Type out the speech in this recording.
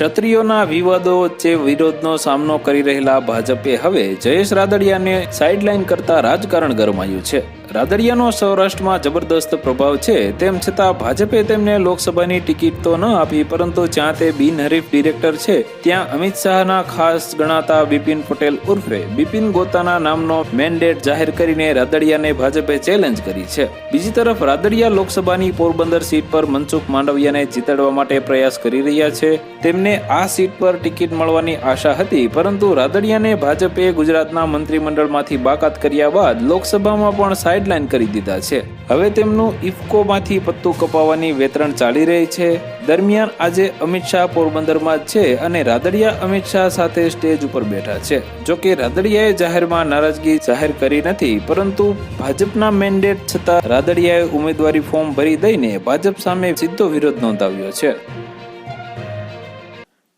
ક્ષત્રિયોના વિવાદો વચ્ચે વિરોધનો સામનો કરી રહેલા ભાજપે હવે જયેશ રાદડિયાને સાઇડલાઇન કરતા રાજકારણ ગરમાયું છે. રાદડિયાનો સૌરાષ્ટ્રમાં જબરદસ્ત પ્રભાવ છે. તેમ છતાં ભાજપે તેમને લોકસભાની ટિકિટ તો ન આપી, પરંતુ જ્યાં તે બિનહરીફ ડિરેક્ટર છે, ત્યાં અમિત શાહના ખાસ ગણાતા બિપિન પટેલ ઉર્ફે બિપિન ગોતાના નામનો મેન્ડેટ જાહેર કરીને રાદડિયાને ભાજપે ચેલેન્જ કરી છે. બીજી તરફ રાદડિયા લોકસભાની પોરબંદર સીટ પર મનસુખ માંડવિયાને જીતાડવા માટે પ્રયાસ કરી રહ્યા છે. તેમને આ સીટ પર ટિકિટ મળવાની આશા હતી, પરંતુ રાદડિયાને ભાજપે ગુજરાતના મંત્રીમંડળમાંથી બાકાત કર્યા બાદ લોકસભામાં પણ સાઇડલાઇન કરી દીધા છે. હવે તેમનું ઇફકોમાંથી પત્તું કપાવવાની વેતરણ ચાલી રહી છે. દરમિયાન આજે અમિત શાહ પોરબંદરમાં છે અને રાદડિયા અમિત શાહ સાથે સ્ટેજ ઉપર બેઠા છે. જો કે રાદડિયાએ જાહેરમાં નારાજગી જાહેર કરી નથી, પરંતુ ભાજપના મેન્ડેટ છતાં રાદડિયાએ ઉમેદવારી ફોર્મ ભરી દઈને ભાજપ સામે સીધો વિરોધ નોંધાવ્યો છે.